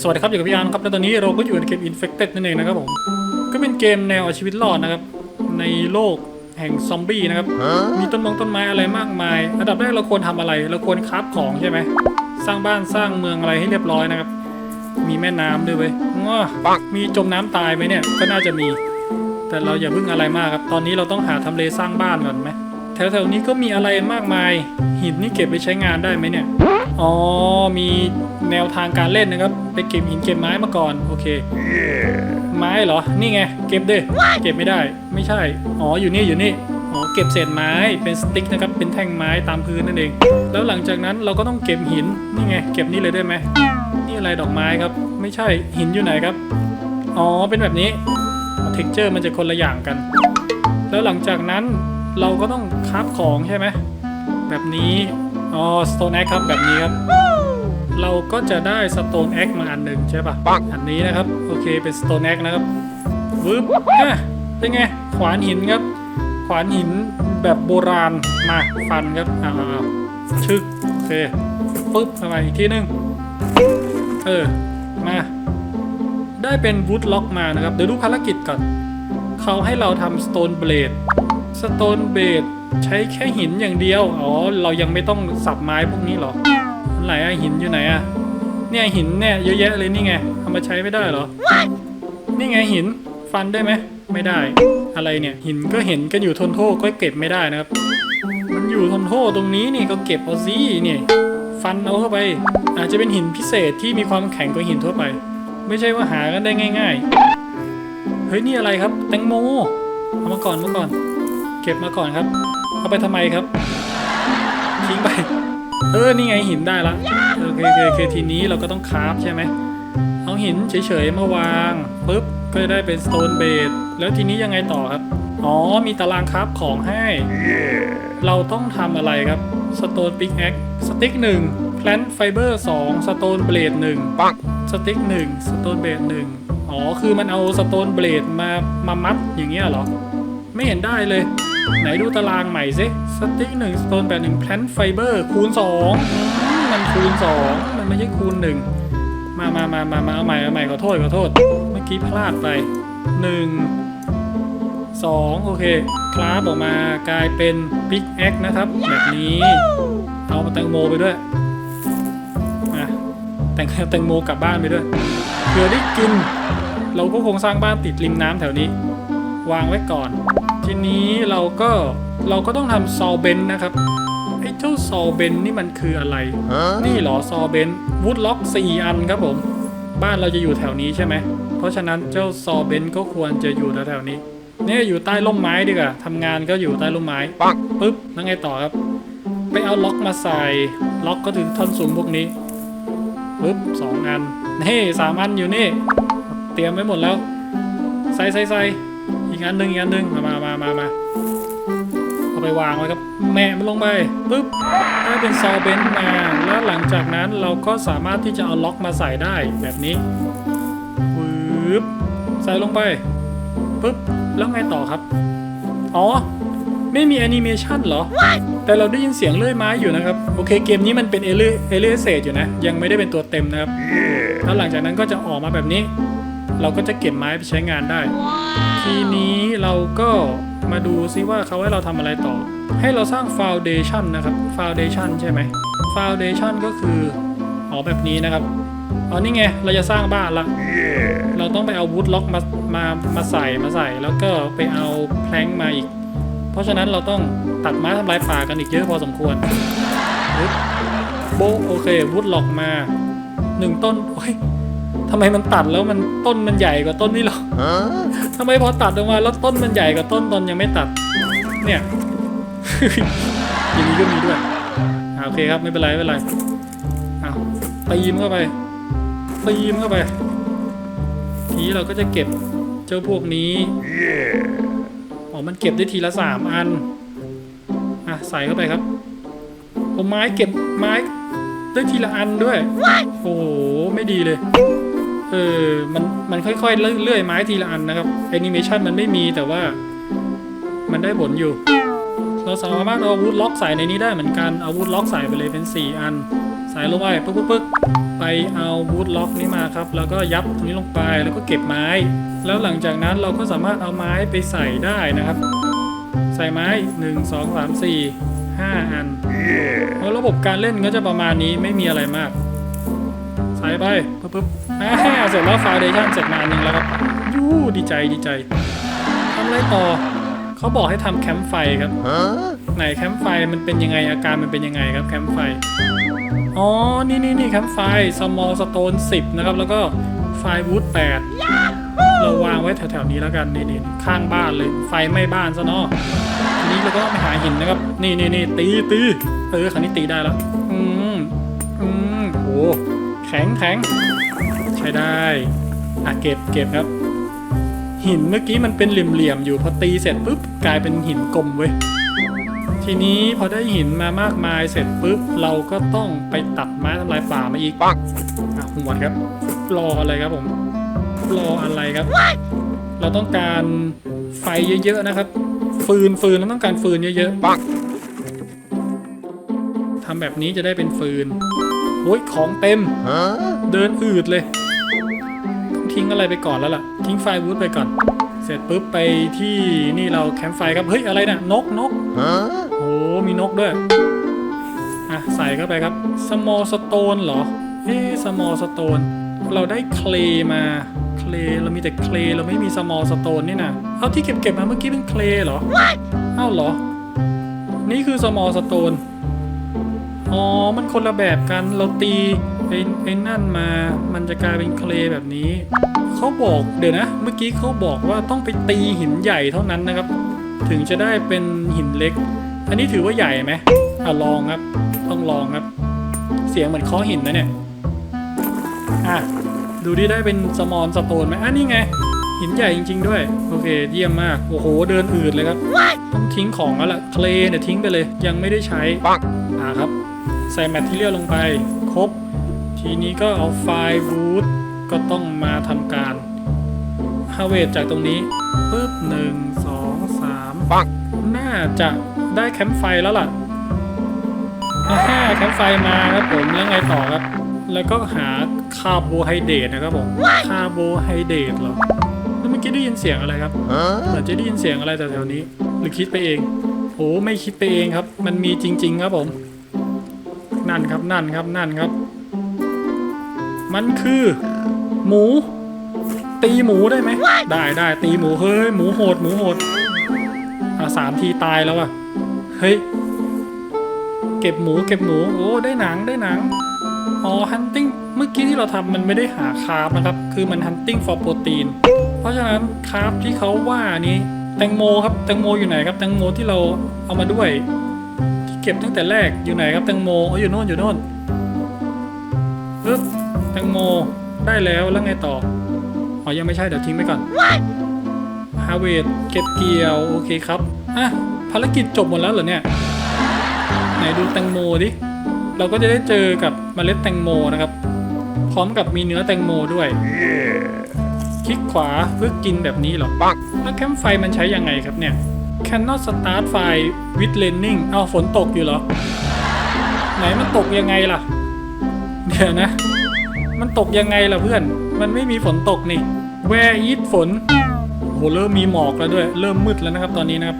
สวัสดีครับอยู่กับพี่อาร์มครับและตอนนี้เราก็อยู่ในเกม Infected นั่นเองนะครับผม ก็เป็นเกมแนวเอาชีวิตรอดนะครับ ในโลกแห่งซอมบี้นะครับ มีต้นมงต้นไม้อะไรมากมาย อันดับแรกเราควรทำอะไร เราควรคราฟของใช่ไหม สร้างบ้านสร้างเมืองอะไรให้เรียบร้อยนะครับ มีแม่น้ำด้วยเว้ยง้อมีจมน้ำตายไหมเนี่ย ก็น่าจะมี แต่เราอย่าเพิ่งอะไรมากครับ ตอนนี้เราต้องหาทำเลสร้างบ้านก่อนไหม แถวๆนี้ก็มีอะไรมากมาย หินนี่เก็บไปใช้งานได้ไหมเนี่ย อ๋อ มีแนวทางการเล่นนะครับ ไปเก็บหินเก็บไม้มาก่อน โอเค ไม้เหรอ นี่ไง เก็บดิเก็บไม่ได้ ไม่ใช่ อ๋อ อยู่นี่ อยู่นี่ อ๋อ เก็บเศษไม้ เป็นสติ๊กนะครับ เป็นแท่งไม้ตามพื้นนั่นเอง แล้วหลังจากนั้นเราก็ต้องเก็บหิน นี่ไง เก็บนี่เลยได้ไหม นี่อะไรดอกไม้ครับ ไม่ใช่ หินอยู่ไหนครับ อ๋อ เป็นแบบนี้เท็กเจอร์มันจะคนละอย่างกัน แล้วหลังจากนั้น เราก็ต้องคราฟของใช่ไหมแบบนี้อ๋อ stone axe ครับแบบนี้ครับ เราก็จะได้ stone axe มาอันหนึ่งใช่ปะอันนี้นะครับ โอเคเป็น stone axe นะครับวืบอะเป็นไง ขวานหินครับ ขวานหินแบบโบราณมาฟันครับอ้าวๆชึกโอเคปึ๊บเข้าไปอีกทีหนึงเออมาได้เป็นวูดล็อกมานะครับ เดี๋ยวดูภารกิจก่อน เขาให้เราทำ stone blade stone blade ใช้แค่หินอย่างเดียว อ๋อ เรายังไม่ต้องสับไม้พวกนี้หรอไหนอะหินอยู่ไหนอะเนี่ยหินเนี่ยเยอะแยะเลยนี่ไงเอามาใช้ไม่ได้หรอ นี่ไงหินฟันได้ไหมไม่ได้ อะไรเนี่ยหินก็เห็นกันอยู่ทนโทษก็เก็บไม่ได้นะครับ มันอยู่ทนโทษตรงนี้นี่ก็เก็บเอาสินี่ฟันเอาเข้าไป อาจจะเป็นหินพิเศษที่มีความแข็งกว่าหินทั่วไป ไม่ใช่ว่าหากันได้ง่าย ๆ เฮ้ยนี่อะไรครับ แตงโมเอามาก่อนมาก่อน เก็บมาก่อนครับ เอาไปทำไมครับ ทิ้งไป เออ นี่ไงหินได้ละโอเคโอเคอเคทีนี้เราก็ต้องคราฟใช่ไหม เอาหินเฉยๆมาวางปุ๊บ ก็จะได้เป็นสโตนเบดแล้วทีนี้ยังไงต่อครับ อ๋อ มีตารางคราฟของให้ เราต้องทำอะไรครับ สโตนปิกแอคสติ๊กหนึ่งแพลนไฟเบอร์สองสโตนเบลดหนึ่งสติ๊กหนึ่งสโตนเบลดหนึ่งอ๋อ คือมันเอาสโตนเบลดมามามัดอย่างเงี้ยเหรอ ไม่เห็นได้เลย ไหนดูตารางใหม่สิสติ๊กหนึ่งสโตนแบบหนึ่งแพลนไฟเบอร์คูณสองมันคูณสองมันไม่ใช่คูณหนึ่งมามามามามาเอาใหม่เอาใหม่ขอโทษขอโทษ เมื่อกี้พลาดไปหนึ่งสองโอเคคลาสออกมากลายเป็นปิกแอคนะครับ แบบนี้ เอาแตงโมไปด้วยอะแตงแตงโมกลับบ้านไปด้วยเผื่อได้กิน เราก็คงสร้างบ้านติดริมน้ำแถวนี้ วางไว้ก่อน ทีนี้เราก็เราก็ต้องทำซอลเบนนะครับไอ้เจ้าซอลเบนนี่มันคืออะไร นี่เหรอซอลเบนวูดล็อก 4 อันครับผม บ้านเราจะอยู่แถวนี้ใช่ไหม เพราะฉะนั้นเจ้าซอลเบนก็ควรจะอยู่แถวๆนี้ เนี่ยอยู่ใต้ร่มไม้ดีกว่าทำงานก็อยู่ใต้ร่มไม้ปึ๊บแล้วไงต่อครับ ไปเอาล็อกมาใส่ ล็อกก็ถึงท่อนสูงพวกนี้ปึ๊บสองอันนี่สามอันอยู่นี่ เตรียมไว้หมดแล้ว ใส่ใส่ใส่อีกอันหนึ่งอีกอันหนึ่งมามา มามามาเอาไปวางไว้ครับ แม่มันลงไปปึ๊บได้เป็นซอลเบนต์มา แล้วหลังจากนั้นเราก็สามารถที่จะเอาล็อกมาใส่ได้แบบนี้ปึ๊บใส่ลงไปปึ๊บแล้วไงต่อครับ อ๋อ ไม่มีแอนิเมชันเหรอแต่เราได้ยินเสียงเลื่อยไม้อยู่นะครับ โอเคเกมนี้มันเป็นเอเลี่เอเลี่เศษอยู่นะ ยังไม่ได้เป็นตัวเต็มนะครับแล้วหลังจากนั้นก็จะออกมาแบบนี้ เราก็จะเก็บไม้ไปใช้งานได้ทีนี้เราก็ มาดูซิว่าเขาให้เราทำอะไรต่อ ให้เราสร้างฟ u วเดชันนะครับฟ u วเดชันใช่ไหมฟ u วเดชันก็คืออ๋อแบบนี้นะครับอ๋อนี่ไง เราจะสร้างบ้านละเราต้องไปเอาวูดล็อกมามามาใส่มาใส่ แล้วก็ไปเอาแพลงก์มาอีก เพราะฉะนั้นเราต้องตัดไม้ทำลายป่ากันอีกเยอะพอสมควรปึ๊บโบะโอเควูดล็อกมาหนึ่งต้นโอ้ยทำไมมันตัดแล้วมันต้นมันใหญ่กว่าต้นนี่หรอ ทำไมพอตัดออกมาแล้วต้นมันใหญ่กว่าต้นตอนยังไม่ตัด เนี่ยอย่างนี้ก็มีด้วยอ่าโอเคครับไม่เป็นไรไม่เป็นไรเอาตีมเข้าไปตีมเข้าไป ทีนี้เราก็จะเก็บเจ้าพวกนี้ อ๋อ มันเก็บได้ทีละสามอัน อะ ใส่เข้าไปครับผมไม้เก็บไม้ได้ทีละอันด้วย โอ้โห ไม่ดีเลย เออมันมันค่อยๆเลื่อยไม้ทีละอันนะครับแอนิเมชันมันไม่มีแต่ว่า มันได้ผลอยู่ เราสามารถเอาอาวุธล็อกใส่ในนี้ได้เหมือนกันเอาอาวุธล็อกใส่ไปเลยเป็น 4 อัน ใส่ลงไปปึ๊กปึ๊กปึ๊กไปไปเอาบูทล็อกนี้มาครับ แล้วก็ยับตรงนี้ลงไปแล้วก็เก็บไม้ แล้วหลังจากนั้นเราก็สามารถเอาไม้ไปใส่ได้นะครับ ใส่ไม้ 1 2 3 4 5 อันแล้วระบบการเล่นก็จะประมาณนี้ไม่มีอะไรมากใส่ไปปึ๊บปึ๊บอ่าเสร็จแล้วฟาวเดชั่นเสร็จมาอันหนึงแล้วครับยูดีใจดีใจทำอะไรต่อเขาบอกให้ทำแคมป์ไฟครับไหนแคมป์ไฟมันเป็นยังไงอาการมันเป็นยังไงครับแคมป์ไฟอ๋อนี่นี่นี่แคมป์ไฟ small stone 10นะครับแล้วก็ไฟวูด8เราวางไว้แถวๆนี้แล้วกันนี่นี่ข้างบ้านเลยไฟไหม้บ้านซะเนาะทีนี้เราก็ไปหาหินนะครับ นี่นี่นี่ตีตีเออคราวนี้ตีได้แล้วอืมอืมโหแข็งแข็งใช้ได้อะเก็บเก็บครับ หินเมื่อกี้มันเป็นเหลี่ยมๆอยู่พอตีเสร็จปุ๊บกลายเป็นหินกลมเว้ยทีนี้พอได้หินมามากมายเสร็จปุ๊บเราก็ต้องไปตัดไม้ทำลายป่ามาอีกปังอะหัวครับ รออะไรครับผม รออะไรครับ เราต้องการไฟเยอะๆนะครับ ฟืนฟืนเราต้องการฟืนเยอะปังๆทำแบบนี้จะได้เป็นฟืน โอ้ยของเต็ม Huh? เดินอืดเลย ต้องทิ้งอะไรไปก่อนแล้วล่ะ ทิ้งไฟวูดไปก่อน เสร็จปุ๊บไปที่นี่เราแคมป์ไฟครับ เฮ้ย อะไรน่ะ นกนก Huh? โอ้มีนกด้วย อะ ใส่เข้าไปครับ small stone เหรอเอ๊ะ small stone เราได้ clay มา clay เรามีแต่ clay เราไม่มี small stone นี่นะเอาที่เก็บเก็บมาเมื่อกี้เป็น clay เหรอเอ้าเหรอ นี่คือ small stone อ๋ อ มันคนละแบบกัน เราตีไอ้ไอ้นั่นมา มันจะกลายเป็น clay แบบนี้ เขาบอกเดี๋ยวนะ เมื่อกี้เขาบอกว่าต้องไปตีหินใหญ่เท่านั้นนะครับ ถึงจะได้เป็นหินเล็ก อันนี้ถือว่าใหญ่ไหมอะลองครับ ต้องลองครับ เสียงเหมือนเคาะหินนะเนี่ย อะ ดูดิได้เป็นสมอลสโตนไหมอะนี่ไง หินใหญ่จริง ๆ ด้วย โอเค เยี่ยมมาก โอ้โห เดินอืดเลยครับ ต้องทิ้งของแล้วล่ะ เคลเนี่ยทิ้งไปเลย ยังไม่ได้ใช้ปังอ่าครับ ใส่แมทที่เรียลลงไปครบ ทีนี้ก็เอาไฟล์บูทก็ต้องมาทำการฮาเวทจากตรงนี้ปึ๊บหนึ่งสองสามปังน่าจะได้แคมป์ไฟแล้วล่ะอ่าฮะแคมป์ไฟมาครับผมแล้วไงต่อครับ แล้วก็หาคาร์โบไฮเดรตนะครับผมคาร์โบไฮเดรตเหรอแล้วเมื่อกี้ได้ยินเสียงอะไรครับเหมือ Huh? นจะได้ยินเสียงอะไรแถวๆนี้ หรือคิดไปเองโอ้ไม่คิดไปเองครับ มันมีจริง ๆ ครับผม นั่นครับนั่นครับนั่นครับ มันคือ หมู ตีหมูได้ไหมได้ได้ตีหมูเฮ้ยหมูโหดหมูโหดอะสามทีตายแล้วอะเฮ้ยเก็บหมูเก็บหมูโอ้ได้หนังได้หนังอ๋อ hunting เมื่อกี้ที่เราทำมันไม่ได้หาคาร์บนะครับ คือมัน hunting for protein เพราะฉะนั้นคาร์บที่เขาว่านี้แตงโมครับแตงโมอยู่ไหนครับแตงโมที่เราเอามาด้วยที่ เก็บตั้งแต่แรกอยู่ไหนครับแตงโมอ๋ออยู่โน่นอยู่โน่นปึ๊บแตงโมได้แล้วแล้วไงต่ออ๋อยังไม่ใช่เดี๋ยวทิ้งไปก่อนฮาเวดเก็บเกี่ยวโอเคครับอะภารกิจจบหมดแล้วเหรอเนี่ยไหนดูแตงโมดิเราก็จะได้เจอกับเมล็ดแตงโมนะครับ พร้อมกับมีเนื้อแตงโมด้วยคลิกขวาเพื่อกินแบบนี้เหรอปังแล้วแคมป์ไฟมันใช้ยังไงครับเนี่ย cannot start fire with raining เอาฝนตกอยู่เหรอ ไหนมันตกยังไงล่ะ เดี๋ยวนะ มันตกยังไงล่ะเพื่อน มันไม่มีฝนตกนี่ where is ฝนโหเริ่มมีหมอกแล้วด้วย เริ่มมืดแล้วนะครับตอนนี้นะครับ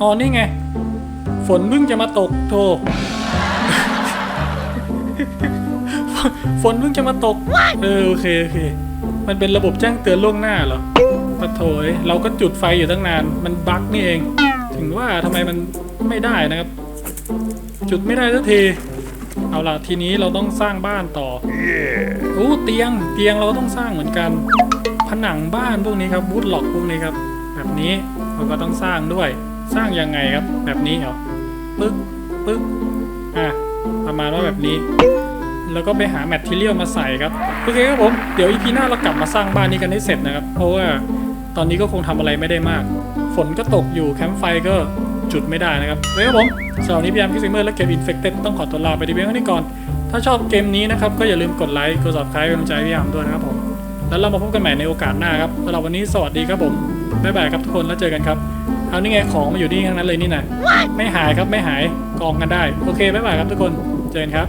อ๋อนี่ไง ฝนเพิ่งจะมาตกโธ่ฝนเพิ่งจะมาตก เออโอเคโอเค มันเป็นระบบแจ้งเตือนล่วงหน้าเหรอปะโถยเราก็จุดไฟอยู่ตั้งนาน มันบั๊กนี่เอง ถึงว่าทำไมมันไม่ได้นะครับ จุดไม่ได้สักที เอาล่ะทีนี้เราต้องสร้างบ้านต่อโอ้เตียงเตียงเราก็ต้องสร้างเหมือนกัน ผนังบ้านพวกนี้ครับบูทล็อกพวกนี้ครับ แบบนี้เราก็ต้องสร้างด้วย สร้างยังไงครับ แบบนี้เหรอปึ๊กปึ๊กอะประมาณว่าแบบนี้ แล้วก็ไปหาแมทเทียลมาใส่ครับ โอเคครับผม เดี๋ยวอีพีหน้าเรากลับมาสร้างบ้านนี้กันให้เสร็จนะครับ เพราะว่า ตอนนี้ก็คงทำอะไรไม่ได้มาก ฝนก็ตกอยู่แคมป์ไฟก็จุดไม่ได้นะครับโอเคครับผมสำหรับนี้พี่ยามคิกซิเมอร์และเกมอินเฟคเต็ดต้องขอตัวลาไปที่เพียงเท่านี้ก่อน ถ้าชอบเกมนี้นะครับ ก็อย่าลืมกดไลค์ กด subscribe เป็นกำลังใจพี่ยามด้วยนะครับผม แล้วเรามาพบกันใหม่ในโอกาสหน้าครับสำหรับวันนี้สวัสดีครับผม บ๊ายบายครับทุกคนแล้วเจอกันครับ เอานี่ไงของมาอยู่นี่ทั้งนั้นเลยนี่นะไม่หายครับไม่หายกองกันได้ โอเคบ๊ายบายครับทุกคน เจอกันครับ